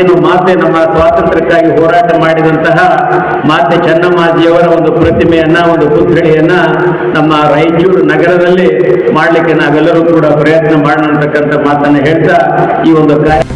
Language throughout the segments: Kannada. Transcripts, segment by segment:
ಏನು ಮಾತೆ ನಮ್ಮ ಸ್ವಾತಂತ್ರ್ಯಕ್ಕಾಗಿ ಹೋರಾಟ ಮಾಡಿದಂತಹ ಮಾತೆ ಚೆನ್ನಮ್ಮಾಜಿಯವರ ಒಂದು ಪ್ರತಿಮೆಯನ್ನ, ಒಂದು ಪುತ್ಥಳಿಯನ್ನ ನಮ್ಮ ರಾಯಚೂರು ನಗರದಲ್ಲಿ ಮಾಡಲಿಕ್ಕೆ ನಾವೆಲ್ಲರೂ ಕೂಡ ಪ್ರಯತ್ನ ಮಾಡೋಣ ಅಂತಕ್ಕಂಥ ಮಾತನ್ನ ಹೇಳ್ತಾ ಈ ಒಂದು ಕಾರ್ಯ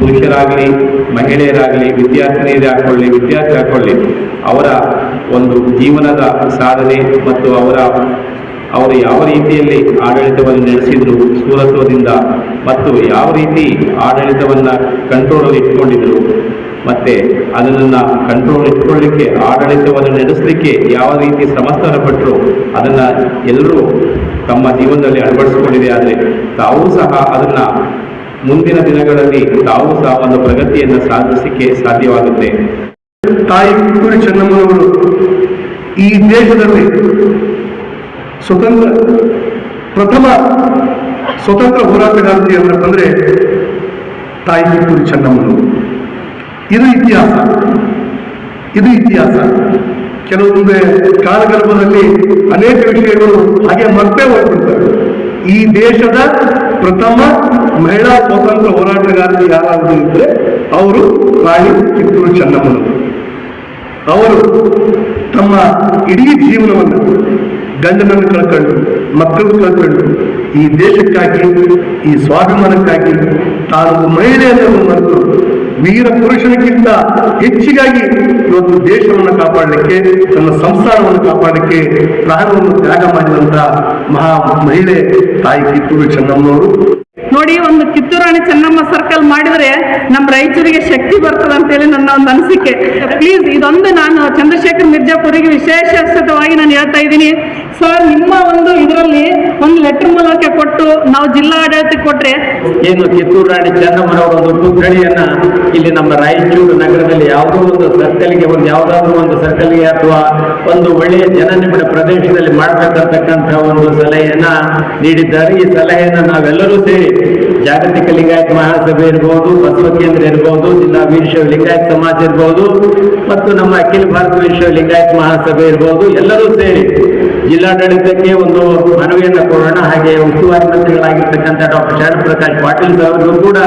ಪುರುಷರಾಗಲಿ, ಮಹಿಳೆಯರಾಗಲಿ, ವಿದ್ಯಾರ್ಥಿನಿಯರೇ ಹಾಕೊಳ್ಳಿ ವಿದ್ಯಾರ್ಥಿ ಹಾಕೊಳ್ಳಿ ಅವರ ಒಂದು ಜೀವನದ ಸಾಧನೆ ಮತ್ತು ಅವರ, ಅವರು ಯಾವ ರೀತಿಯಲ್ಲಿ ಆಡಳಿತವನ್ನು ನಡೆಸಿದ್ರು ಸೂರತ್ವದಿಂದ ಮತ್ತು ಯಾವ ರೀತಿ ಆಡಳಿತವನ್ನು ಕಂಟ್ರೋಲ್ ಇಟ್ಕೊಂಡಿದ್ರು, ಮತ್ತೆ ಅದನ್ನು ಕಂಟ್ರೋಲ್ ಇಟ್ಕೊಳ್ಳಿಕ್ಕೆ, ಆಡಳಿತವನ್ನು ನಡೆಸಲಿಕ್ಕೆ ಯಾವ ರೀತಿ ಸಮಸ್ತನ ಪಟ್ಟರು ಅದನ್ನ ಎಲ್ಲರೂ ತಮ್ಮ ಜೀವನದಲ್ಲಿ ಅಳವಡಿಸಿಕೊಂಡಿದೆ. ಆದರೆ ತಾವೂ ಸಹ ಅದನ್ನ ಮುಂದಿನ ದಿನಗಳಲ್ಲಿ ತಾವು ಸಹ ಒಂದು ಪ್ರಗತಿಯನ್ನು ಸಾಧಿಸಲಿಕ್ಕೆ ಸಾಧ್ಯವಾಗುತ್ತೆ. ತಾಯಿ ಕಿತ್ತೂರು ಚೆನ್ನಮ್ಮನವರು ಈ ದೇಶದಲ್ಲಿ ಸ್ವತಂತ್ರ, ಪ್ರಥಮ ಸ್ವತಂತ್ರ ಹೋರಾಟಗಾರ್ತಿ ಅಂತ ಬಂದ್ರೆ ತಾಯಿ ಕಿತ್ತೂರು ಚೆನ್ನಮ್ಮನವರು. ಇದು ಇತಿಹಾಸ. ಇದು ಇತಿಹಾಸ. ಕೆಲವೊಂದು ಕಾಲಗರ್ಭದಲ್ಲಿ ಅನೇಕ ವಿಷಯಗಳು ಹಾಗೆ ಮತ್ತೆ ಹೋಗ್ಬಿಡ್ತವೆ. ಈ ದೇಶದ ಪ್ರಥಮ ಮಹಿಳಾ ಸ್ವಾತಂತ್ರ್ಯ ಹೋರಾಟಗಾರರು ಯಾರಾದರೂ ಇದ್ರೆ ಅವರು ರಾಣಿ ಕಿತ್ತೂರು ಚೆನ್ನಮ್ಮನವರು ಅವರು ತಮ್ಮ ಇಡೀ ಜೀವನವನ್ನು ಗಂಡನನ್ನು ಕಳ್ಕೊಂಡು ಮಕ್ಕಳು ಕಳ್ಕೊಂಡು, ಈ ದೇಶಕ್ಕಾಗಿ, ಈ ಸ್ವಾಭಿಮಾನಕ್ಕಾಗಿ ತಾನು ಮಹಿಳೆಯನ್ನು ಮತ್ತು ವೀರ ಪುರುಷನಿಗಿಂತ ಹೆಚ್ಚಿಗಾಗಿ ಇವತ್ತು ದೇಶವನ್ನು ಕಾಪಾಡಲಿಕ್ಕೆ, ತನ್ನ ಸಂಸ್ಥಾನವನ್ನು ಕಾಪಾಡಲಿಕ್ಕೆ ಪ್ರಾಣವನ್ನು ತ್ಯಾಗ ಮಾಡಿದಂಥ ಮಹಾ ಮಹಿಳೆ ತಾಯಿ ಕಿತ್ತೂರು ಚೆನ್ನಮ್ಮನವರು. ನೋಡಿ ಒಂದು ಕಿತ್ತೂರು ರಾಣಿ ಚೆನ್ನಮ್ಮ ಸರ್ಕಲ್ ಮಾಡಿದ್ರೆ ನಮ್ಮ ರಾಯಚೂರಿಗೆ ಶಕ್ತಿ ಬರ್ತದೆ ಅಂತೇಳಿ ನನ್ನ ಒಂದು ಅನಿಸಿಕೆ. ಪ್ಲೀಸ್ ಇದೊಂದು ನಾನು ಚಂದ್ರಶೇಖರ್ ಮಿರ್ಜಾಪುರಿಗೆ ವಿಶೇಷವಾಗಿ ನಾನು ಹೇಳ್ತಾ ಇದ್ದೀನಿ. ಸರ್ ನಿಮ್ಮ ಒಂದು ಇದರಲ್ಲಿ ಒಂದು ಲೆಟರ್ ಮೂಲಕ ಕೊಟ್ಟು ನಾವು ಜಿಲ್ಲಾ ಆಡಳಿತಕ್ಕೆ ಕೊಟ್ರೆ ಏನು ಕಿತ್ತೂರು ರಾಣಿ ಚೆನ್ನಮ್ಮನವರ ಒಂದು ಪುತ್ಥಳಿಯನ್ನ ಇಲ್ಲಿ ನಮ್ಮ ರಾಯಚೂರು ನಗರದಲ್ಲಿ ಯಾವುದೋ ಒಂದು ಸರ್ಕಲ್ಗೆ ಒಂದು ಯಾವುದಾದ್ರೂ ಒಂದು ಸರ್ಕಲ್ಗೆ ಅಥವಾ ಒಂದು ಒಳ್ಳೆಯ ಜನನಿಬಿಡ ಪ್ರದೇಶದಲ್ಲಿ ಮಾಡಬೇಕಂತಕ್ಕಂತಹ ಒಂದು ಸಲಹೆಯನ್ನ ನೀಡಿದ್ದಾರೆ. ಈ ಸಲಹೆಯನ್ನ ನಾವೆಲ್ಲರೂ ಸೇರಿ ಜಾಗತಿಕ ಲಿಂಗಾಯತ ಮಹಾಸಭೆ ಇರ್ಬೋದು, ಬಸವ ಕೇಂದ್ರ ಇರ್ಬೋದು, ಜಿಲ್ಲಾ ವೀರಶೈವ ಲಿಂಗಾಯತ್ ಸಮಾಜ ಇರ್ಬೋದು, ಮತ್ತು ನಮ್ಮ ಅಖಿಲ ಭಾರತ ವೀರಶೈವ ಲಿಂಗಾಯತ್ ಮಹಾಸಭೆ ಇರ್ಬೋದು, ಎಲ್ಲರೂ ಸೇರಿ ಜಿಲ್ಲಾಡಳಿತಕ್ಕೆ ಒಂದು ಮನವಿಯನ್ನು ಕೊಡೋಣ. ಹಾಗೆ ಉಸ್ತುವಾರಿ ಮಂತ್ರಿಗಳಾಗಿರ್ತಕ್ಕಂಥ ಡಾಕ್ಟರ್ ಶರಣ ಪ್ರಕಾಶ್ ಪಾಟೀಲ್ ಅವರು ಅವರಿಗೂ ಕೂಡ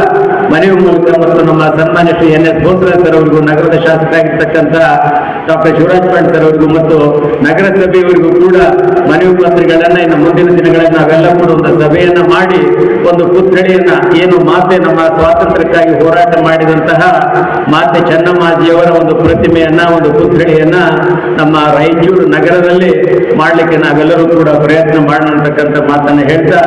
ಮನವಿ ಮೂಲಕ ಮತ್ತು ನಮ್ಮ ಸನ್ಮಾನ್ಯ Shri N S Bosaraju sir ಅವರಿಗೂ, ನಗರದ ಶಾಸಕರಾಗಿರ್ತಕ್ಕಂಥ ಡಾಕ್ಟರ್ ಶಿವರಾಜ್ ಪಾಂಡ್ ಸರ್ ಅವರಿಗೂ ಮತ್ತು ನಗರಸಭೆಯವರಿಗೂ ಕೂಡ ಮನೆ ಮಂತ್ರಿಗಳನ್ನ ಇನ್ನು ಮುಂದಿನ ದಿನಗಳಲ್ಲಿ ನಾವೆಲ್ಲ ಕೂಡ ಒಂದು ಸಭೆಯನ್ನ ಮಾಡಿ ಒಂದು ಪುತ್ಥಳಿಯನ್ನ, ಏನು ಮಾತೆ ನಮ್ಮ ಸ್ವಾತಂತ್ರ್ಯಕ್ಕಾಗಿ ಹೋರಾಟ ಮಾಡಿದಂತಹ ಮಾತೆ ಚೆನ್ನಮ್ಮಾಜಿಯವರ ಒಂದು ಪ್ರತಿಮೆಯನ್ನ, ಒಂದು ಪುತ್ಥಳಿಯನ್ನ ನಮ್ಮ ರಾಯಚೂರು ನಗರದಲ್ಲಿ ಮಾಡಲಿಕ್ಕೆ ನಾವೆಲ್ಲರೂ ಕೂಡ ಪ್ರಯತ್ನ ಮಾಡೋಣ ಅಂತಕ್ಕಂಥ ಮಾತನ್ನ ಹೇಳ್ತಾ